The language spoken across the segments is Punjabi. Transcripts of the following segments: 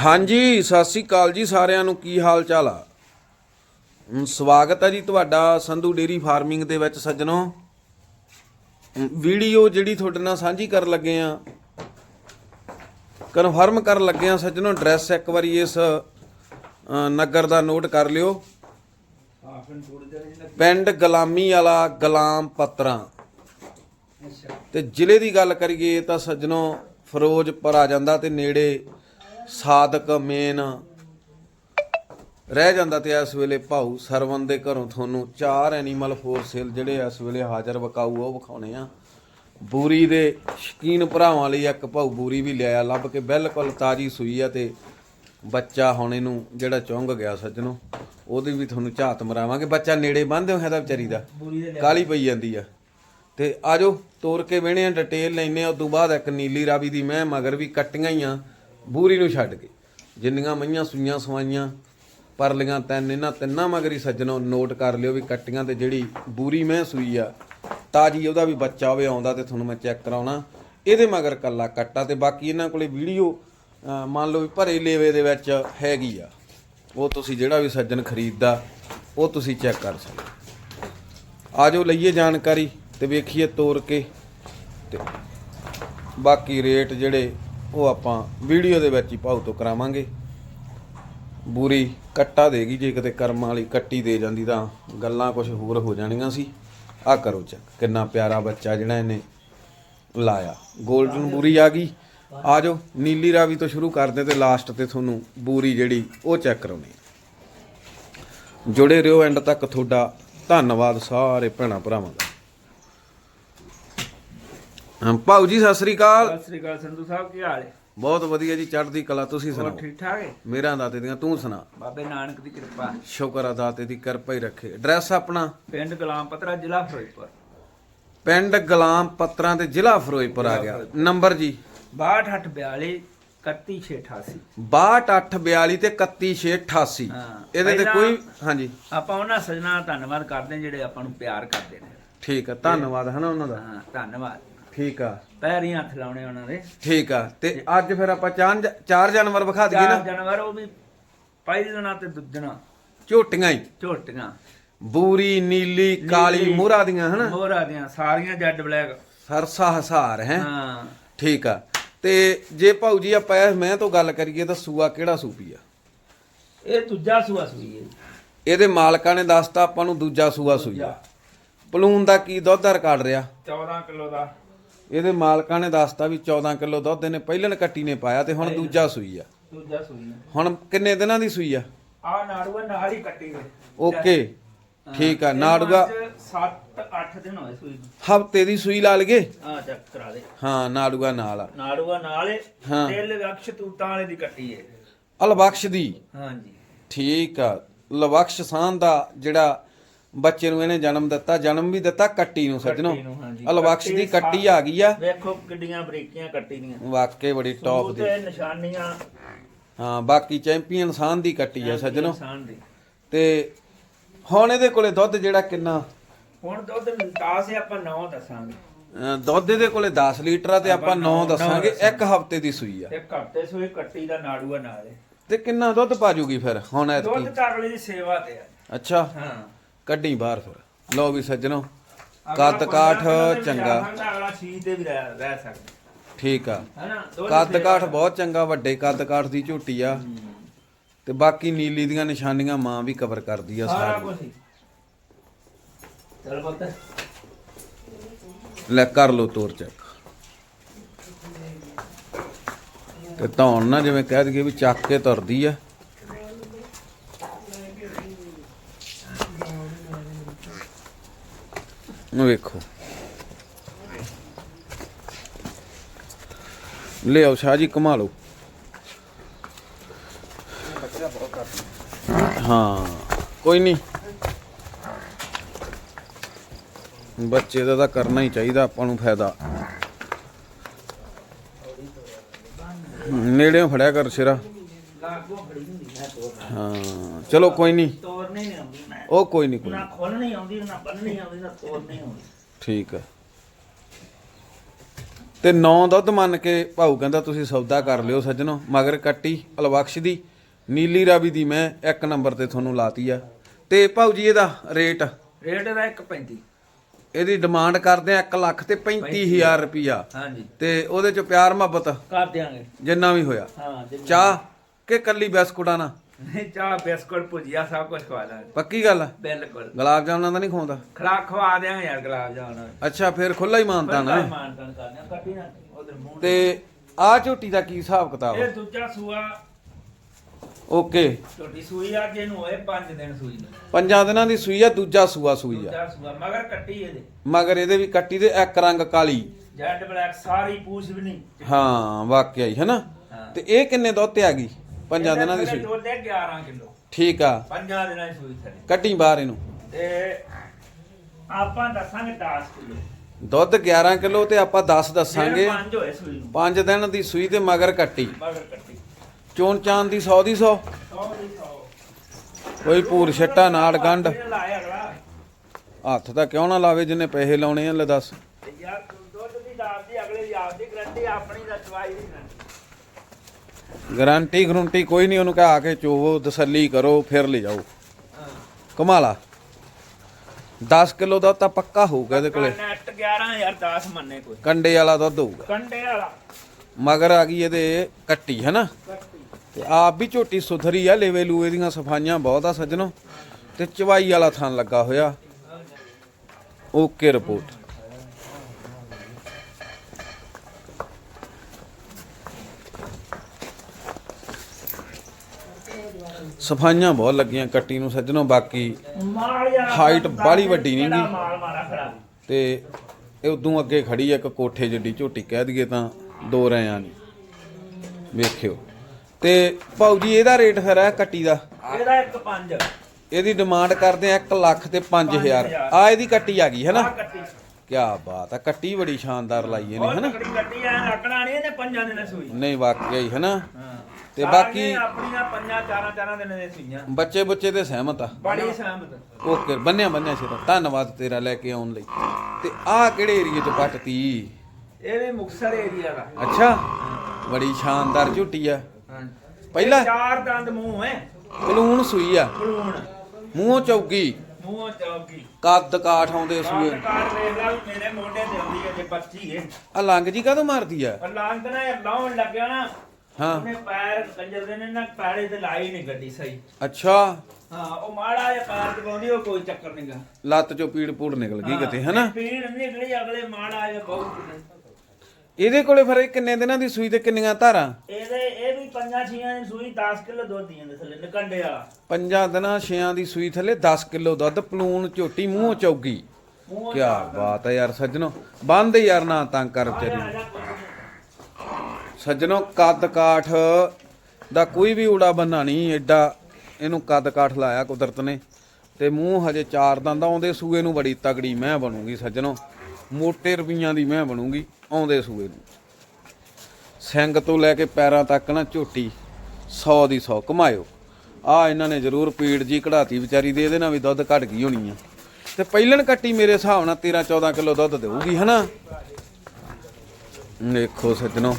ਹਾਂਜੀ ਸਤਿ ਸ੍ਰੀ ਅਕਾਲ ਜੀ ਸਾਰਿਆਂ ਨੂੰ। ਕੀ ਹਾਲ ਚਾਲ ਆ ਸਵਾਗਤ ਹੈ ਜੀ ਤੁਹਾਡਾ ਸੰਧੂ ਡੇਰੀ ਫਾਰਮਿੰਗ ਦੇ ਵਿੱਚ ਸੱਜਣੋ। ਵੀਡੀਓ ਜਿਹੜੀ ਤੁਹਾਡੇ ਨਾਲ ਸਾਂਝੀ ਕਰਨ ਲੱਗੇ ਆ ਕਨਫਰਮ ਕਰਨ ਲੱਗੇ ਆ ਸੱਜਣੋ ਐਡਰੈਸ ਇੱਕ ਵਾਰੀ ਇਸ ਨਗਰ ਦਾ ਨੋਟ ਕਰ ਲਿਓ। ਪਿੰਡ ਗੁਲਾਮੀ ਵਾਲਾ ਗੁਲਾਮ ਪੱਤਰਾ। ਤੇ ਜ਼ਿਲ੍ਹੇ ਦੀ ਗੱਲ ਕਰੀਏ ਤਾਂ ਸੱਜਣੋ ਫਿਰੋਜ਼ਪੁਰ ਆ ਜਾਂਦਾ ਤੇ ਨੇੜੇ ਸਾਦਕ ਮੇਨ। ਰਹਿ ਜਾਂਦਾ ਤੇ ਇਸ ਵੇਲੇ ਭਾਊ ਸਰਵਨ ਦੇ ਘਰੋਂ ਤੁਹਾਨੂੰ ਚਾਰ ਐਨੀਮਲ ਫੋਰ ਸੇਲ ਜਿਹੜੇ ਇਸ ਵੇਲੇ ਹਾਜ਼ਰ ਵਿਕਾਊ ਉਹ ਵਿਖਾਉਣੇ ਆ। ਬੂਰੀ ਦੇ ਸ਼ਕੀਨ ਭਰਾਵਾਂ ਲਈ ਇੱਕ ਭਾਊ ਬੂਰੀ ਵੀ ਲਿਆਇਆ ਲੱਭ ਕੇ ਬਿਲਕੁਲ ਤਾਜੀ ਸੂਈ ਆ ਤੇ ਬੱਚਾ ਹੁਣ ਇਹਨੂੰ ਜਿਹੜਾ ਚੁੰਗ ਗਿਆ ਸੱਜਣੋ ਉਹਦੀ ਵੀ ਤੁਹਾਨੂੰ ਝਾਤ ਮਰਾਵਾਂਗੇ। ਬੱਚਾ ਨੇੜੇ ਬੰਨ੍ਹਦੇ ਹੋ ਇਹਦਾ ਵਿਚਾਰੀ ਦਾ ਕਾਲੀ ਪਈ ਜਾਂਦੀ ਆ। ਤੇ ਆਜੋ ਤੋਰ ਕੇ ਵੇਣੇ ਆ ਡਿਟੇਲ ਲੈਨੇ ਆ ਉਦੋਂ ਬਾਅਦ ਇੱਕ ਨੀਲੀ ਰਾਵੀ ਦੀ ਮੈਂ ਮਗਰ ਵੀ ਕੱਟੀਆਂ ਹੀ ਆ। ਬੂਰੀ ਨੂੰ ਛੱਡ ਕੇ। ਜਿੰਨੀਆਂ ਮਈਆਂ ਸੂਈਆਂ ਸਵਾਈਆਂ, ਪਰਲੀਆਂ ਤਿੰਨ, ਇਹਨਾਂ ਤਿੰਨਾਂ ਮਗਰ ਹੀ ਸੱਜਣੋ ਨੋਟ ਕਰ ਲਿਓ ਵੀ ਕੱਟੀਆਂ ਤੇ ਜਿਹੜੀ ਬੂਰੀ ਮੈਂ ਸੂਈ ਆ ਤਾਜੀ ਉਹਦਾ ਵੀ ਬੱਚਾ ਹੋਵੇ, ਆਉਂਦਾ ਤੇ ਤੁਹਾਨੂੰ ਮੈਂ ਚੈੱਕ ਕਰਾਉਣਾ। ਇਹਦੇ ਮਗਰ ਕੱਲਾ ਕੱਟਾ ਤੇ ਬਾਕੀ ਇਹਨਾਂ ਕੋਲੇ ਵੀਡੀਓ ਮੰਨ ਲਓ ਵੀ ਭਰੇ ਲੇਵੇ ਦੇ ਵਿੱਚ ਹੈਗੀ ਆ। ਉਹ ਤੁਸੀਂ ਜਿਹੜਾ ਵੀ ਸੱਜਣ ਖਰੀਦਦਾ, ਉਹ ਤੁਸੀਂ ਚੈੱਕ ਕਰ ਸਕਦੇ ਆਜੋ ਲਈਏ ਜਾਣਕਾਰੀ ਤੇ ਵੇਖੀਏ ਤੋਰ ਕੇ ਤੇ ਬਾਕੀ ਰੇਟ ਜਿਹੜੇ ਉਹ ਆਪਾਂ ਵੀਡੀਓ ਦੇ ਵਿੱਚ ਹੀ ਭਾਉ ਤੋਂ ਕਰਾਵਾਂਗੇ। ਬੂਰੀ ਕੱਟਾ ਦੇਗੀ ਜੇ ਕਿਤੇ ਕਰਮਾਂ ਵਾਲੀ ਕੱਟੀ ਦੇ ਜਾਂਦੀ ਤਾਂ ਗੱਲਾਂ ਕੁਝ ਹੋਰ ਹੋ ਜਾਣੀਆਂ ਸੀ। ਆ ਕਰੋ ਚੈੱਕ ਕਿੰਨਾ ਪਿਆਰਾ ਬੱਚਾ ਜਿਹੜਾ ਇਹਨੇ ਲਾਇਆ। 골ਡਨ ਬੂਰੀ ਆ ਗਈ। ਆ ਜਾਓ, ਨੀਲੀ ਰਾਵੀ ਤੋਂ ਸ਼ੁਰੂ ਕਰਦੇ ਤੇ ਲਾਸਟ ਤੇ ਤੁਹਾਨੂੰ ਬੂਰੀ ਜਿਹੜੀ, ਉਹ ਚੈੱਕ ਕਰਾਉਣੀ ਜੁੜੇ ਰਹੋ ਐਂਡ ਤੱਕ, ਤੁਹਾਡਾ ਧੰਨਵਾਦ ਸਾਰੇ ਭੈਣਾਂ ਭਰਾਵਾਂ ਦਾ। ਭਾਊ ਜੀ ਸਤਿ ਸ੍ਰੀ ਅਕਾਲ। ਸਤਿ ਸ੍ਰੀ ਅਕਾਲ ਸੰਧੂ ਸਾਹਿਬ ਕੀ ਹਾਲ ਹੈ? ਬਹੁਤ ਵਧੀਆ ਜੀ ਚੜ੍ਹਦੀ ਕਲਾ ਤੁਸੀਂ ਸੁਣਾਓ? ਠੀਕ ਠਾਕ ਹੈ? ਮੇਰਾ ਦਾਤੇ ਦੀਆਂ ਤੂੰ ਸੁਣਾ? ਬਾਬੇ ਨਾਨਕ ਦੀ ਕਿਰਪਾ। ਸ਼ੁਕਰ ਆ ਦਾਤੇ ਦੀ ਕਿਰਪਾ ਹੀ ਰੱਖੇ। ਐਡਰੈਸ ਆਪਣਾ? ਪਿੰਡ ਗੁਲਾਮ ਪਤਰਾ ਜ਼ਿਲ੍ਹਾ ਫਿਰੋਜ਼ਪੁਰ। ਪਿੰਡ ਗੁਲਾਮ ਪੱਤਰਾਂ ਤੇ ਜ਼ਿਲ੍ਹਾ ਫਿਰੋਜ਼ਪੁਰ ਆ ਗਿਆ। ਨੰਬਰ ਜੀ। 6242 31688 6242 ਤੇ 31688 ਹਾਂ। ਇਹਦੇ ਤੇ ਕੋਈ ਹਾਂਜੀ। ਆਪਾਂ ਉਹਨਾਂ ਸਜਣਾ ਦਾ ਧੰਨਵਾਦ ਕਰਦੇ ਜਿਹੜੇ ਆਪਾਂ ਨੂੰ ਪਿਆਰ ਕਰਦੇ ਨੇ। ਠੀਕ ਆ ਧੰਨਵਾਦ ਹੈ ਨਾ ਉਹਨਾਂ ਦਾ। ਹਾਂ ਧੰਨਵਾਦ। ਠੀਕ ਆ। ਪੈਰੀਂ ਹੱਥ ਲਾਉਣੇ ਉਹਨਾਂ ਦੇ। ਠੀਕ ਆ। ਤੇ ਅੱਜ ਫਿਰ ਆਪਾਂ ਚਾਰ ਚਾਰ ਜਾਨਵਰ ਵਿਖਾ ਦਈਏ ਚਾਰ ਨਾ ਜਾਨਵਰ ਉਹ ਵੀ ਪਹਿਲੇ ਦਿਨਾਂ ਤੇ ਦੂਜਣਾ ਝੋਟੀਆਂ ਹੀ। ਝੋਟੀਆਂ। ਬੂਰੀ ਨੀਲੀ ਕਾਲੀ ਮੋਹਰਾ ਦੀਆਂ ਹਨਾ? ਮੋਹਰਾ ਦੀਆਂ ਸਾਰੀਆਂ ਜੈਡ ਬਲੈਕ। ਸਰਸਾ ਹਸਾਰ ਹੈ? ਹਾਂ। ਠੀਕ ਆ। ਤੇ ਜੇ ਭਾਊ ਜੀ ਆਪਾਂ ਮੈਂ ਤੋਂ ਗੱਲ ਕਰੀਏ ਤਾਂ ਸੂਆ ਕਿਹੜਾ ਸੂਪੀ ਆ? ਇਹ ਦੂਜਾ ਸੂਆ ਸੂਈ ਹੈ ਇਹਦੇ ਮਾਲਕਾਂ ਨੇ ਦੱਸਤਾ ਆਪਾਂ ਨੂੰ ਦੂਜਾ ਸੂਆ ਸੂਈ ਆ। ਪਲੂਨ ਦਾ ਕੀ ਦੁੱਧ ਦਾ ਰਿਕਾਰਡ ਰਿਹਾ? 14 ਕਿਲੋ ਦਾ। ਇਹਦੇ ਮਾਲਕਾਂ ਨੇ ਦੱਸਤਾ ਵੀ 14 ਕਿਲੋ ਦੁੱਧ ਇਹਨੇ ਪਹਿਲਣ ਕੱਟੀ ਨੇ ਪਾਇਆ ਤੇ ਹੁਣ ਦੂਜਾ ਸੂਈ ਆ। ਦੂਜਾ ਸੂਈ ਹੈ ਹੁਣ ਕਿੰਨੇ ਦਿਨਾਂ ਦੀ ਸੂਈ ਆ? ਆ ਨਾੜੂਆ ਨਾਲ ਹੀ ਕੱਟੀ ਗਏ ਓਕੇ ਠੀਕ ਆ ਨਾੜੂਗਾ। 7-8 ਦਿਨ ਹੋਏ ਸੂਈ ਨੂੰ। ਹਫ਼ਤੇ ਦੀ ਸੂਈ ਲਾ ਲਗੇ ਆ ਚੈੱਕ ਕਰਾ ਦੇ। ਹਾਂ ਨਾੜੂਗਾ ਨਾਲ ਆ। ਨਾੜੂਆ ਨਾਲੇ ਹਾਂ। ਤੇਲ ਵਕਸ਼ ਤੂਤਾਂ ਵਾਲੇ ਦੀ ਕੱਟੀ ਹੈ ਅਲਬਖਸ਼ ਦੀ? ਹਾਂਜੀ। ਠੀਕ ਆ ਲਬਖਸ਼ ਸਾਨ ਦਾ ਜਿਹੜਾ ਬੱਚੇ ਨੂੰ ਇਹਨੇ ਜਨਮ ਦਿੱਤਾ ਜਨਮ ਵੀ ਦਿੱਤਾ ਕੱਟੀ ਨੂੰ ਸੱਜਣੋ। ਕੱਟੀ ਨੂੰ, ਹਾਂਜੀ। ਅਲਬਖਸ਼ ਦੀ ਕੱਟੀ ਆ ਗਈ ਆ। ਵੇਖੋ ਕਿੱਡੀਆਂ ਬਰੀਕੀਆਂ ਕੱਟੀ ਦੀਆਂ ਵਾਕਈ ਬੜੀ ਟੌਪ ਦੀ। ਤੇ ਨਿਸ਼ਾਨੀਆਂ। ਹਾਂ ਬਾਕੀ ਚੈਂਪੀਅਨ ਸਾਨ ਦੀ ਕੱਟੀ ਆ ਸੱਜਣੋ। ਇਨਸਾਨ ਦੀ। ਤੇ ਹੁਣ ਇਹਦੇ ਕੋਲੇ ਦੁੱਧ ਜਿਹੜਾ ਕਿੰਨਾ? ਹੁਣ ਦੁੱਧ 10 ਹੈ ਆਪਾਂ 9 ਦੱਸਾਂਗੇ। ਅਹ ਦੁੱਧ ਇਹਦੇ ਕੋਲੇ 10 ਲੀਟਰ ਆ ਤੇ ਆਪਾਂ 9 ਦੱਸਾਂਗੇ ਇੱਕ ਹਫ਼ਤੇ ਦੀ ਸੂਈ ਆ। ਇੱਕ ਹਫ਼ਤੇ ਸੂਈ ਕੱਟੀ ਦਾ ਨਾੜੂਆ ਨਾਲ ਹੈ ਤੇ ਕਿੰਨਾ ਦੁੱਧ ਪਾਜੂਗੀ ਫਿਰ ਹੁਣ ਐਤਕੀ? ਦੁੱਧ ਘਰ ਦੀ ਸੇਵਾ ਤੇ ਆ। ਅੱਛਾ। ਹਾਂ। ਕੱਢੀ ਬਾਹਰ ਫਿਰ। ਲਓ ਵੀ ਸੱਜਣੋ ਕੱਦ ਕਾਠ ਚੰਗਾ। ਜਾ ਸਕਦਾ, ਅਗਲਾ ਛੇ ਤੇ ਵੀ ਰਹਿ ਰਹਿ ਸਕਦਾ। ਠੀਕ ਆ। ਹੈਨਾ ਕੱਦ ਕਾਠ ਬਹੁਤ ਚੰਗਾ ਵੱਡੇ ਕੱਦ ਕਾਠ ਦੀ ਝੋਟੀ ਆ। ਤੇ ਬਾਕੀ ਨੀਲੀ ਦੀਆਂ ਨਿਸ਼ਾਨੀਆਂ ਮਾਂ ਵੀ ਕਵਰ ਕਰਦੀ ਆ ਸਾਰਾ ਸਾਰੀ। ਕੁਝ ਹੀ। ਚਲ ਪੁੱਤ। ਲੈ ਕਰ ਲੋ ਤੋਰ ਚੈੱਕ। ਤੇ ਧੌਣ ਨਾ ਜਿਵੇਂ ਕਹਿ ਦਈਏ ਵੀ ਚੱਕ ਕੇ ਤੁਰਦੀ ਆ। ਵੇਖੋ। ਲਿਆਓ ਸ਼ਾਹ ਜੀ ਕਮਾ ਲਓ। ਹਾਂ, ਕੋਈ ਨਹੀਂ। ਬੱਚੇ ਦਾ ਤਾਂ ਕਰਨਾ ਹੀ ਚਾਹੀਦਾ, ਆਪਾਂ ਨੂੰ ਫਾਇਦਾ। ਨੇੜਿਓਂ ਫੜਿਆ ਕਰ ਸਿਰਾ। ਲਾਗੋਂ ਖੜੀ ਹੁੰਦੀ ਹੈ ਤੋਰ ਚਲੋ ਕੋਈ ਨਹੀਂ। ਤੋਰਨੀ ਨਹੀਂ ਆਉਂਦੀ ਮੈਂ। ਉਹ ਕੋਈ ਨਹੀਂ ਕੋਈ ਨਾ ਨੀ। ਖੋਲਣੀ ਆਉਂਦੀ ਨਾ ਬੰਨਣੀ ਆਉਂਦੀ ਨਾ ਤੋਰਨੀ ਆਉਂਦੀ। ਠੀਕ ਹੈ ਤੇ 9 ਦੁੱਧ ਮੰਨ ਕੇ ਭਾਊ ਕਹਿੰਦਾ ਤੁਸੀਂ ਸੌਦਾ ਕਰ ਲਿਓ ਸੱਜਣੋ ਮਗਰ ਕੱਟੀ ਅਲਬਖਸ਼ ਦੀ ਨੀਲੀ ਰਾਵੀ ਦੀ ਮੈਂ ਇੱਕ ਨੰਬਰ ਤੇ ਤੁਹਾਨੂੰ ਲਾਤੀ ਆ। ਤੇ ਭਾਊ ਜੀ ਇਹਦਾ ਰੇਟ? ਰੇਟ ਦਾ 1.35 ਇਹਦੀ ਡਿਮਾਂਡ ਕਰਦੇ ਆ 1 ਲੱਖ ਤੇ 35000 ਰੁਪਿਆ ਹਾਂਜੀ। ਤੇ ਉਹਦੇ ਚ ਪਿਆਰ ਮੁਹੱਬਤ? ਕਰ ਦਿਆਂਗੇ। ਜਿੰਨਾ ਵੀ ਹੋਇਆ। ਹਾਂ ਚਾਹ ਕਿ ਕੱਲੀ ਬਿਸਕੁਟਾਂ ਨਾ ਨਹੀਂ ਚਾਹ ਬਿਸਕੁਟ ਭੁਜੀਆ ਸਭ ਕੁਝ ਖਵਾ ਦਾਂਗੇ। ਪੱਕੀ ਗੱਲ ਆ? ਬਿਲਕੁਲ। ਗੁਲਾਬ ਜਾਮਨਾਂ ਤਾਂ ਨਹੀਂ ਖਵਾਉਂਦਾ? ਖਰਾ ਖਵਾ ਦਿਆਂਗੇ ਯਾਰ ਗੁਲਾਬ ਜਾਮਨ। ਅੱਛਾ ਫਿਰ ਖੁੱਲਾ ਹੀ ਮਾਨਤਾ ਨਾ ਉਧਰ ਮੂੰਹ ਤੇ ਆ ਝੋਟੀ ਦਾ ਕੀ ਹਿਸਾਬ ਕਿਤਾਬ ਇਹ ਦੂਜਾ ਸੂਆ। ਓਕੇ। ਛੋਟੀ ਸੂਈ ਆ ਜਿਹਨੂੰ ਹੋਏ 5 ਦਿਨ ਸੂਈ ਨੂੰ। ਪੰਜਾਂ ਦਿਨਾਂ ਦੀ ਸੂਈ ਆ ਦੂਜਾ ਸੂਆ ਸੂਈ ਆ। ਦੂਜਾ ਸੂਆ ਮਗਰ ਕੱਟੀ ਇਹਦੇ। ਮਗਰ ਇਹਦੇ ਵੀ ਕੱਟੀ ਦੇ ਇੱਕ ਰੰਗ ਕਾਲੀ। ਜੈਡ ਬਲੈਕ ਸਾਰੀ ਪੂਛ ਵੀ ਨਹੀਂ। ਹਾਂ ਵਾਕਿਆ ਹੀ ਹੈਨਾ। ਤੇ ਇਹ ਕਿੰਨੇ ਦੁੱਧ ਤੇ ਆ ਗਈ? ਪੰਜਾਂ ਦਿਨਾਂ ਦੀ ਸੂਈ। ਦੁੱਧ ਹੈ 11 ਕਿਲੋ। ਠੀਕ ਆ। ਪੰਜਾਂ ਦਿਨਾਂ ਦੀ ਸੂਈ ਥੜੀ ਕੱਟੀ ਬਾਹਰ ਇਹਨੂੰ। ਤੇ ਆਪਾਂ ਦੱਸਾਂਗੇ 10 ਕਿਲੋ। ਦੁੱਧ 11 ਕਿਲੋ ਤੇ ਆਪਾਂ 10 ਦੱਸਾਂਗੇ। ਪੰਜ ਹੋਏ ਸੂਈ ਨੂੰ। 5 ਦਿਨ ਦੀ ਸੂਈ ਤੇ ਮਗਰ ਕੱਟੀ। ਮਗਰ ਕੱਟੀ। ਚੋਣ ਚਾਨ ਦੀ 100 ਦੀ 100 100 ਦੀ 100 ਕੋਈ ਪੂਰ ਛੱਟਾ ਨਾਲ ਗੰਢ। ਹੱਥ ਤਾਂ ਕਿਉਂ ਨਾ ਲਾਵੇ ਜਿੰਨੇ ਪੈਸੇ ਲਾਉਣੇ ਆ ਲੈ ਦੱਸ। ਯਾਰ ਦੁੱਧ ਦੀ ਦਾਤ ਦੀ ਅਗਲੇ ਦੀ ਆਪ ਦੀ ਗਰੰਟੀ ਆਪਣੀ ਦਾ ਚਵਾਈ ਦੀ ਗਰੰਟੀ ਗਾਰੰਟੀ ਗਰੰਟੀ ਕੋਈ ਨਹੀਂ ਉਹਨੂੰ ਕਹਾ ਕੇ ਚੋਵੋ ਤਸੱਲੀ ਕਰੋ ਫਿਰ ਲੈ ਜਾਓ। ਕਮਾਲਾ। 10 ਕਿਲੋ ਦਾ ਤਾਂ ਪੱਕਾ ਹੋਊਗਾ ਇਹਦੇ ਕੋਲੇ। ਨੈਟ 11000 10 ਮੰਨੇ ਕੋਈ। ਕੰਡੇ ਵਾਲਾ ਦੁੱਧ ਹੋਊਗਾ। ਕੰਡੇ ਵਾਲਾ। ਮਗਰ ਆ ਗਈ ਇਹਦੇ ਕੱਟੀ ਹੈ ਨਾ ਤੇ ਆਪ ਵੀ ਝੋਟੀ ਸੁਥਰੀ ਆ ਲੇਵੇ ਲੂਏ ਦੀਆਂ ਸਫਾਈਆਂ ਬਹੁਤ ਆ ਸੱਜਣੋ। ਤੇ ਚਵਾਈ ਵਾਲਾ ਥਣ ਲੱਗਾ ਹੋਇਆ। Okay report. ਸਫਾਈਆਂ ਬਹੁਤ ਲੱਗੀਆਂ ਕੱਟੀ ਨੂੰ ਸੱਜਣੋ ਬਾਕੀ Height ਬਾਹਲੀ ਵੱਡੀ ਨੀ ਗੀ। ਤੇ ਇਹ ਉਦੋਂ ਅੱਗੇ ਖੜੀ ਇੱਕ ਕੋਠੇ ਜਿੱਡੀ ਝੋਟੀ ਕਹਿ ਦਈਏ ਤਾਂ ਦੋ ਰਿਆਂ ਨਹੀਂ ਵੇਖਿਓ। ਤੇ ਭਾਊ ਜੀ ਇਹਦਾ ਰੇਟ ਫਿਰ ਹੈ ਕੱਟੀ ਦਾ? ਇਹਦਾ ਡਿਮਾਂਡ ਕਰਦੇ ਆ 1 ਲੱਖ ਤੇ 5000 ਆ ਇਹਦੀ ਕੱਟੀ ਆ ਗਈ ਹੈ ਨਾ ਆਹ ਕੱਟੀ। ਕੀ ਬਾਤ ਆ ਕੱਟੀ ਬੜੀ ਸ਼ਾਨਦਾਰ ਲਾਈ ਇਹਨੇ ਬਹੁਤ ਹੈ ਨਾ ਤਕੜੀ ਕੱਟੀ ਆ ਰੱਖਣਾ ਨਹੀਂ ਇਹਨੇ ਪੰਜਾਂ ਦਿਨਾਂ ਸੂਈ। ਨਹੀਂ ਵਾਕਿਆ ਹੀ ਹੈ ਨਾ ਹਾਂ। ਤੇ ਬਾਕੀ- ਆਪਣੀਆਂ ਪੰਜਾਂ ਚਾਰਾਂ ਚਾਰਾਂ ਦਿਨਾਂ ਦੇ ਸੂਈਆਂ ਬੱਚੇ ਬੱਚੇ ਤੇ ਸਹਿਮਤ ਆ। ਬੜੀ ਸਹਿਮਤ ਓਕੇ ਬੰਨਿਆ ਬੰਨਿਆ ਸਿਰ। ਧੰਨਵਾਦ ਤੇਰਾ ਲੈ ਕੇ ਆਉਣ ਲਈ। ਤੇ ਆਹ ਕਿਹੜੇ ਏਰੀਏ ਚ ਪੱਟਤੀ ਇਹ ਵੀ ਮੁਕਸਰ ਏਰੀਆ ਦਾ ਅੱਛਾ ਬੜੀ ਸ਼ਾਨਦਾਰ ਝੋਟੀ ਆ। ਹਾਂ ਪਹਿਲਾਂ- ਚਾਰ ਦੰਦ ਮੂੰਹ ਹੈ ਕਲੂਣ ਸੂਈ ਆ। ਬਲੂਣ ਮੂੰਹੋਂ ਚੌਗੀ। ਮੂੰਹ ਚੌਕੀ ਕੱਦ ਕਾਠ ਆਉਂਦੇ ਸੂਏ। ਕਾਟ ਵੇਖ ਲਾ ਵੀ ਮੇਰੇ ਮੋਢੇ ਤੇ ਆਉਂਦੀ ਹੈ ਜੇ ਬੱਚੀ ਹੈ ਆ ਲੰਗ ਜੀ ਕਾਹਤੋਂ ਮਾਰਦੀ ਆ? ਲਾਂਗ ਨਾ ਲਾਉਣ ਲੱਗਿਆ ਨਾ। ਹਾਂ। ਉਹਨੇ ਪੈਰ ਕੰਜਰ ਦੇ ਨੇ ਨਾ ਪੈਰੇ ਤੇ ਲਾਈ ਨਹੀਂ ਗੱਡੀ ਸਹੀ। ਅੱਛਾ। ਹਾਂ ਉਹ ਮਾੜਾ ਜਿਹਾ ਪੈਰ ਦਬਾਉਂਦੀ ਉਹ ਕੋਈ ਚੱਕਰ ਨਹੀਂਗਾ ਲੱਤ ਚੋਂ ਪੀੜ ਪੂੜ ਨਿਕਲ ਗਈ ਕਿਤੇ ਹਨਾ? ਪੀੜ ਨਿਕਲੀ ਅਗਲੇ ਮਾੜਾ ਜਿਹਾ ਬਹੁਤ ਇਹਦੇ ਕੋਲੇ ਫਿਰ ਇਹ ਕਿੰਨੇ ਦਿਨਾਂ ਦੀ ਸੂਈ ਤੇ ਕਿੰਨੀਆਂ ਧਾਰਾਂ? ਇਹਦੇ ਇਹ ਵੀ ਪੰਜਾਂ ਛੀਆਂ ਦੀ ਸੂਈ 10 ਕਿਲੋ ਦੁੱਧ ਦੀਆਂ ਦੇ ਥੱਲੇ ਨਿਕੰਡੇ ਵਾਲਾ। ਪੰਜਾਂ ਦਿਨਾਂ ਛਿਆਂ ਦੀ ਸੂਈ ਥੱਲੇ 10 ਕਿਲੋ ਦੁੱਧ ਪਲੂਣ ਝੋਟੀ ਮੂੰਹੋਂ ਚੌਗੀ। ਮੂੰਹ ਕੀ ਬਾਤ ਹੈ ਯਾਰ ਸੱਜਣੋ। ਬੰਦ ਯਾਰ ਨਾ ਤੰਗ ਕਰ ਵਿਚਾਰੀ। ਨੂੰ। ਸੱਜਣੋ ਕੱਦ ਕਾਠ ਦਾ ਕੋਈ ਵੀ ਊੜਾ ਬੰਨਾ ਨਹੀਂ ਐਡਾ ਇਹਨੂੰ ਕੱਦ ਕਾਠ ਲਾਇਆ ਕੁਦਰਤ ਨੇ। ਤੇ ਮੂੰਹ ਹਜੇ ਚਾਰ ਦੰਦ ਆਉਂਦੇ ਸੂਏ ਨੂੰ ਬੜੀ ਤਗੜੀ ਮੈਂ ਬਣੂਗੀ ਸੱਜਣੋ। ਮੋਟੇ ਰੁਪਈਆਂ ਦੀ ਮੈਂ ਬਣੂਗੀ ਆਉਂਦੇ ਸੂਏ ਨੂੰ। ਸਿੰਘ ਤੋਂ ਲੈ ਕੇ ਪੈਰਾਂ ਤੱਕ ਨਾ ਝੋਟੀ 100 ਦੀ 100 ਕਮਾਇਓ। ਆ ਇਹਨਾਂ ਨੇ ਜ਼ਰੂਰ ਪੀੜ ਜੀ ਕਢਾਤੀ ਵਿਚਾਰੀ ਦੇ, ਇਹਦੇ ਨਾਲ ਵੀ ਦੁੱਧ ਘਟ ਗਈ ਹੋਣੀ ਆ। ਤੇ ਪਹਿਲਣ ਕੱਟੀ ਮੇਰੇ ਹਿਸਾਬ ਨਾਲ 13 14 ਕਿਲੋ ਦੁੱਧ ਦੇਊਗੀ, ਹਨਾ? ਦੇਖੋ ਸੱਜਣੋ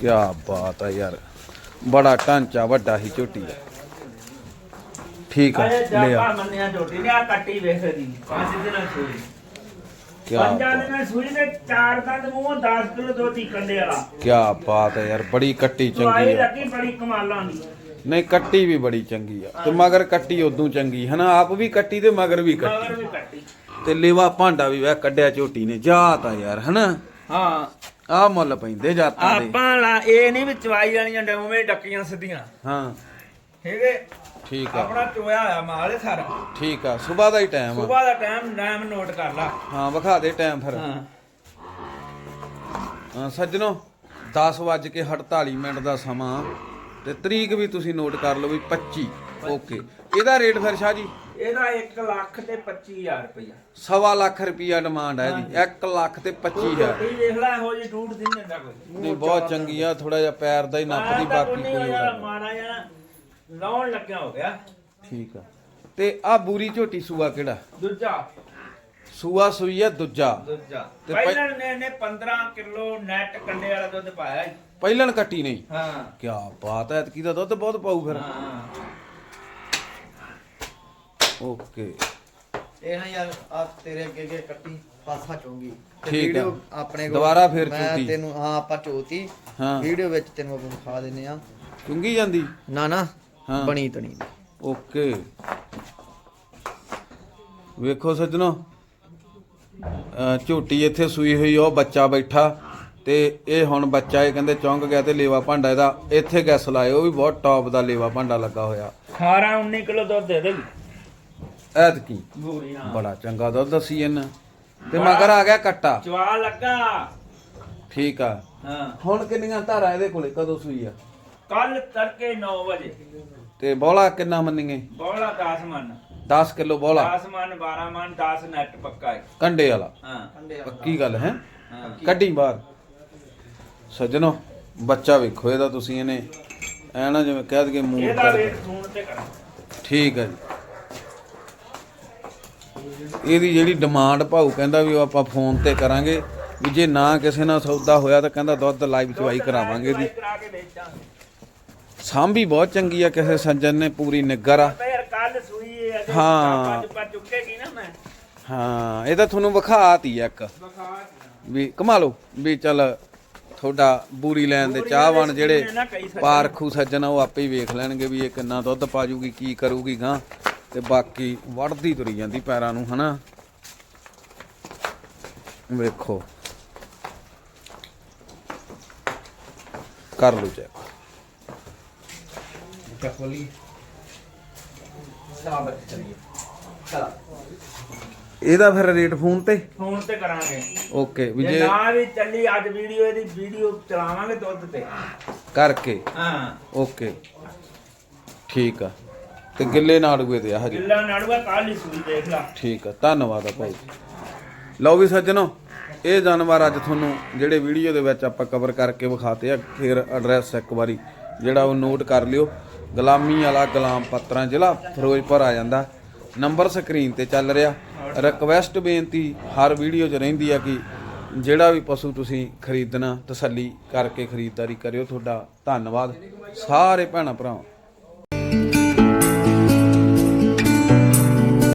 ਕੀ ਬਾਤ ਆ ਯਾਰ। ਬੜਾ ਢਾਂਚਾ ਵੱਡਾ ਹੀ ਝੋਟੀ ਦਾ। ਠੀਕ ਆ ਲਿਆ ਜਾਪਾ ਮੰਨਿਆ ਝੋਟੀ ਨੇ ਆ ਕੱਟੀ ਵੇਖ ਦੀ ਪੰਜ ਦਿਨਾਂ ਸੂਈ। ਕੀ ਪੰਜਾਂ ਦਿਨਾਂ ਸੂਈ ਦੇ ਚਾਰ ਦੰਦ ਮੂੰਹ 10 ਕਿਲੋ ਦੁੱਧ ਹੀ ਕੰਡੇ ਵਾਲਾ ਕੀ ਬਾਤ ਹੈ ਯਾਰ ਬੜੀ ਕੱਟੀ ਚੰਗੀ ਆ। ਲੱਗੀ ਬੜੀ ਕਮਾਲਾਂ ਦੀ। ਨਹੀਂ ਕੱਟੀ ਵੀ ਬੜੀ ਚੰਗੀ ਆ। ਤੇ ਮਗਰ ਕੱਟੀ ਉਦੋਂ ਚੰਗੀ ਹਨਾ? ਆਪ ਵੀ ਕੱਟੀ ਤੇ ਮਗਰ ਵੀ ਮਗਰ ਕੱਟੀ ਵੀ ਕੱਟੀ। ਤੇ ਲੇਵਾ ਭਾਂਡਾ ਵੀ ਵੇ ਕੱਢਿਆ ਝੋਟੀ ਨੇ ਜਾ ਤਾ ਯਾਰ ਹਨਾ? ਹਾਂ। ਆ ਮੁੱਲ ਪੈਂਦੇ ਜਾਤਾਂ ਦੇ। ਆਪਾਂ ਲਾ ਇਹ ਨਹੀਂ ਵੀ ਚਵਾਈ ਵਾਲੀਆਂ ਡੈਮੋਵੇਂ ਡੱਕੀਆਂ ਸਿੱਧੀਆਂ। ਹਾਂ। ਹੈਗੇ ਠੀਕ ਆ। ਆਪਣਾ ਚੋਇਆ ਹੋਇਆ ਮਾਲ ਹੈ ਸਾਰਾ। ਠੀਕ ਆ ਸਵੇਰ ਦਾ ਹੀ ਟਾਈਮ ਆ। ਸਵੇਰ ਦਾ ਟਾਈਮ ਟਾਈਮ ਨੋਟ ਕਰ ਲਾ। ਹਾਂ ਵਿਖਾ ਦੇ ਟਾਈਮ ਫਿਰ। ਹਾਂ। ਹਾਂ ਸੱਜਣੋ 10 ਵੱਜ ਕੇ 48 ਮਿੰਟ ਦਾ ਸਮਾਂ ਤੇ ਤਰੀਕ ਵੀ ਤੁਸੀਂ ਨੋਟ ਕਰ ਲਓ ਵੀ 25 ਓਕੇ ਇਹਦਾ ਰੇਟ ਫਿਰ ਸ਼ਾਹ ਜੀ? ਇਹਦਾ 1 ਲੱਖ ਤੇ 25000 ਰੁਪਇਆ ਸਵਾ ਲੱਖ ਰੁਪਿਆ ਡਿਮਾਂਡ ਹੈ ਇਹਦੀ। 1 ਲੱਖ ਤੇ 25000 ਝੋਟੀ ਦੇਖ ਲੈ ਇਹੋ ਜੀ ਟੂਟ ਦਿਨ ਦਿੰਦਾ ਕੋਈ। ਨਹੀਂ ਬਹੁਤ ਚੰਗੀ ਆ ਥੋੜਾ ਜਿਹਾ ਪੈਰ ਦਾ ਹੀ ਨੱਪਦੀ ਬਾਕੀ ਕੋਈ ਯਾਰ ਹੋਰ ਮਾੜਾ ਜਿਹਾ ਲਾਉਣ ਲੱਗਿਆ ਹੋ ਗਿਆ। ਠੀਕ ਆ। ਤੇ ਆ ਬੂਰੀ ਝੋਟੀ ਸੂਆ ਕਿਹੜਾ? ਦੂਜਾ। ਸੂਆ ਸੂਈ ਆ ਦੂਜਾ। ਦੂਜਾ। ਤੇ ਪਹਿ- ਪਹਿਲਾਂ ਨੇ ਨੇ 15 ਕਿਲੋ ਨੈਟ ਕੰਡੇ ਵਾਲਾ ਦੁੱਧ ਪਾਇਆ ਸੀ। ਪਹਿਲਣ ਕੱਟੀ ਨਹੀਂ? ਹਾਂ। ਕੀ ਬਾਤ ਹੈ ਕੀ ਦਾ ਦੁੱਧ ਬਹੁਤ ਪਾਊ ਫਿਰ। ਹਾਂ। ਓਕੇ। ਇਹ ਨਾ ਯਾਰ ਆ ਤੇਰੇ ਅੱਗੇ ਅੱਗੇ ਕੱਟੀ ਪਾਸਾ ਚੋਂਗੀ। ਤੇ ਠੀਕ ਆ। ਵੀਡੀਓ ਆਪਣੇ ਕੋਲ ਦੁਬਾਰਾ ਫੇਰ ਮੈਂ ਚੋਤੀ। ਤੈਨੂੰ ਹਾਂ ਆਪਾਂ ਚੋਤੀ। ਹਾਂ। ਵੀਡੀਓ ਵਿੱਚ ਤੈਨੂੰ ਆਪਾਂ ਦਿਖਾ ਦਿੰਨੇ ਆ। ਚੁੰਗੀ ਜਾਂਦੀ? ਨਾ ਨਾ ਹਾਂ। ਬਣੀ ਤਣੀ ਓਕੇ। ਵੇਖੋ ਸੱਜਣੋ। ਅਹ ਝੋਟੀ ਇੱਥੇ ਸੂਈ ਹੋਈ ਉਹ ਬੱਚਾ ਬੈਠਾ। ਤੇ ਇਹ ਹੁਣ ਬੱਚਾ ਇਹ ਕਹਿੰਦੇ ਚੌਂਕ ਗਿਆ ਤੇ ਲੇਵਾ ਭਾਂਡਾ ਇਹਦਾ। ਇੱਥੇ ਗੈਸ ਲਾਏ ਉਹ ਵੀ ਬਹੁਤ ਟੌਪ ਦਾ ਲੇਵਾ ਭਾਂਡਾ ਲੱਗਾ ਹੋਇਆ। 18 19 ਕਿਲੋ ਦੁੱਧ ਦੇ ਦੇਗੀ ਐਤਕੀ। ਹਾਂ ਬੜਾ ਚੰਗਾ ਦੁੱਧ ਦਸੀ ਇਹਨਾਂ। ਤੇ ਮਗਰ ਆ ਗਿਆ ਕੱਟਾ। ਚਵਾ ਲੱਗਾ। ਠੀਕ ਆ। ਹਾਂ। ਹੁਣ ਕਿੰਨੀਆਂ ਧਾਰਾਂ ਇਹਦੇ ਕੋਲੇ? ਕਦੋਂ ਸੂਈ ਆ? ਕੱਲ ਤੜਕੇ 9 ਵਜੇ। ਤੇ ਬੋਲਾ ਕਿੰਨਾ ਮੰਨੀਏ? ਬੋਲਾ 10 ਮਨ। 10 ਕਿਲੋ ਬੋਲਾ? 10 ਮਨ 12 ਮਨ 10 ਨੈਟ ਪੱਕਾ ਹੈ ਕੰਡੇ ਵਾਲਾ? ਹਾਂ। ਪੱਕੀ ਗੱਲ ਹੈ? ਹਾਂ। ਕੱਢੀ ਬਾਹਰ। ਸੱਜਣੋ ਬੱਚਾ ਵੇਖੋ ਇਹਦਾ ਤੁਸੀਂ ਇਹਨੇ। ਐ ਨਾ ਜਿਵੇਂ ਕਹਿ ਦਈਏ ਮੂੰਹ ਇਹਦਾ ਕਰ ਰੇਟ ਫੋਨ ਤੇ ਕਰਾਂ ਠੀਕ ਹੈ ਜੀ। ਇਹਦੀ ਜਿਹੜੀ ਡਿਮਾਂਡ ਭਾਊ ਕਹਿੰਦਾ ਵੀ ਉਹ ਆਪਾਂ ਫੋਨ ਤੇ ਕਰਾਂਗੇ ਵੀ ਜੇ ਨਾ ਕਿਸੇ ਨਾਲ ਸੌਦਾ ਹੋਇਆ ਤਾਂ ਕਹਿੰਦਾ ਦੁੱਧ ਲਾਈਵ ਚਵਾਈ ਕਰਾਵਾਂਗੇ ਦੀ ਵੇਚਾਂਗੇ ਸਾਂਭੀ ਬਹੁਤ ਚੰਗੀ ਆ ਕਿਸੇ ਸੱਜਣ ਨੇ ਪੂਰੀ ਨਿੱਗਰ ਆ। ਤੇ ਯਾਰ ਕੱਲ ਸੂਈ ਹੈ ਅਜੇ ਹਾਂ। ਪੰਜ ਪੰਜ ਚੁੱਕੇਗੀ ਨਾ ਮੈਂ। ਹਾਂ ਇਹ ਤਾਂ ਤੁਹਾਨੂੰ ਵਿਖਾਤੀ ਇੱਕ। ਵੀ ਕਮਾ ਲਓ ਵੀ ਚੱਲ ਤੁਹਾਡਾ ਬੂਰੀ ਲੈਣ ਦੇ ਚਾਹਵਾਨ ਜਿਹੜੇ ਪਾਰਖੂ ਸੱਜਣ ਆ ਉਹ ਆਪੇ ਹੀ ਵੇਖ ਲੈਣਗੇ ਵੀ ਇਹ ਕਿੰਨਾ ਦੁੱਧ ਪਾਜੂਗੀ ਕੀ ਕਰੂਗੀ ਗਾਂ। ਤੇ ਬਾਕੀ ਵੜਦੀ ਤੁਰੀ ਜਾਂਦੀ ਪੈਰਾਂ ਨੂੰ ਹਨਾ? ਵੇਖੋ। ਕਰ ਲਓ ਚੈੱਕ ਚਲੀਏ। ਚਲਾ। ਇਹਦਾ ਫਿਰ ਰੇਟ ਫੋਨ ਤੇ? ਫੋਨ ਤੇ ਕਰਾਂਗੇ। ਓਕੇ ਵੀ ਜੇ ਜੇ ਨਾ ਵੀ ਚੱਲੀ ਅੱਜ ਵੀਡੀਓ ਇਹਦੀ ਵੀਡੀਓ ਚਲਾਵਾਂਗੇ ਦੁੱਧ ਤੇ। ਕਰਕੇ? ਹਾਂ। ਓਕੇ। ਠੀਕ ਆ। ਤੇ ਗਿੱਲੇ ਨਾੜੂਏ ਤੇ ਆ ਹਜੇ। ਗਿੱਲਾ ਨਾੜੂਆ ਕੱਲ ਹੀ ਸੂਈ ਦੇਖ ਲਾ। ਠੀਕ ਆ ਧੰਨਵਾਦ ਆ ਭਾਈ। ਲਓ ਵੀ ਸੱਜਣੋ ਇਹ ਜਾਨਵਰ ਅੱਜ ਤੁਹਾਨੂੰ ਜਿਹੜੇ ਵੀਡੀਓ ਦੇ ਵਿੱਚ ਆਪਾਂ ਕਵਰ ਕਰਕੇ ਵਿਖਾਤੇ ਆ ਫਿਰ ਐਡਰੈਸ ਇੱਕ ਵਾਰੀ ਜਿਹੜਾ ਉਹ ਨੋਟ ਕਰ ਲਿਓ। ਗੁਲਾਮੀ ਵਾਲਾ ਗੁਲਾਮ ਪੱਤਰਾਂ ਜ਼ਿਲ੍ਹਾ ਫਿਰੋਜ਼ਪੁਰ ਆ ਜਾਂਦਾ। ਨੰਬਰ ਸਕਰੀਨ ਤੇ ਚੱਲ ਰਿਹਾ। ਰਿਕਵੈਸਟ ਬੇਨਤੀ ਹਰ ਵੀਡੀਓ 'ਚ ਰਹਿੰਦੀ ਆ ਕਿ ਜਿਹੜਾ ਵੀ ਪਸ਼ੂ ਤੁਸੀਂ ਖਰੀਦਣਾ ਤਸੱਲੀ ਕਰਕੇ ਖਰੀਦਦਾਰੀ ਕਰਿਓ। ਤੁਹਾਡਾ ਧੰਨਵਾਦ। ਸਾਰੇ ਭੈਣਾਂ ਭਰਾਵਾਂ।